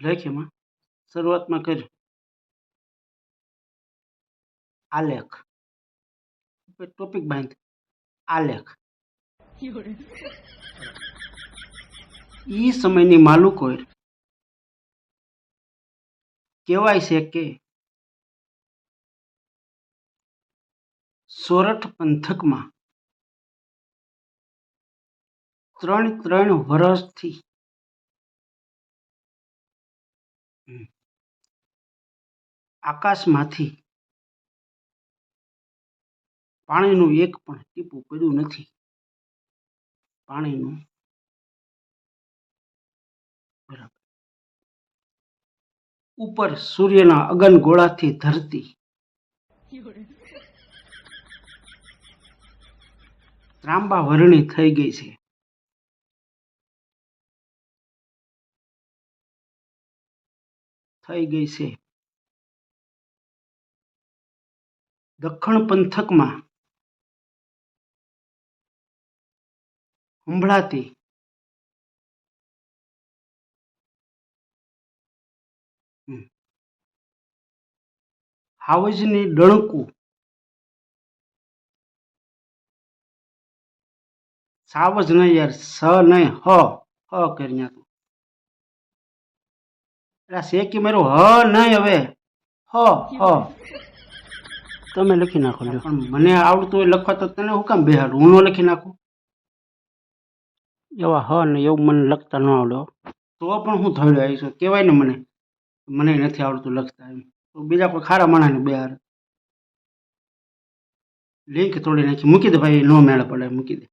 લખ એમાં. શરૂઆતમાં કર આલેખ. ટોપિક બાંધ આલેખ. ઈ સમયની માલુકોર કહેવાય છે કે સોરઠ પંથકમાં ત્રણ ત્રણ વર્ષથી આકાશમાંથી પાણીનું એક પણ ટીપું પડ્યું નથી. પાણીનું બરાબર. ઉપર સૂર્યના અગન ગોળાથી ધરતી ત્રાંબા વર્ણી થઈ ગઈ છે. થઈ ગઈ છે દખણ પંથકમાં હંભળાતી. હાવજની ડણકું સાવજ નહીં યાર, સ નહીં હ હ એટલે શેકી મારું હ નહીં હવે. હ હ. તમે લખી નાખો લ્યો. પણ મને આવડતું હોય લખવા તો તને હું કામ બેહાડું? હું ન લખી નાખું? એવા હ ને એવું મને લખતા ન આવડ્યો તો પણ હું થયું આવીશું કહેવાય ને મને મને નથી આવડતું લખતા એમ. તો બીજા કોઈ ખારા માણસને બેહાર લિંક તોડી નાખી. મૂકી દે ભાઈ નો મેળ પડે. મૂકી દે.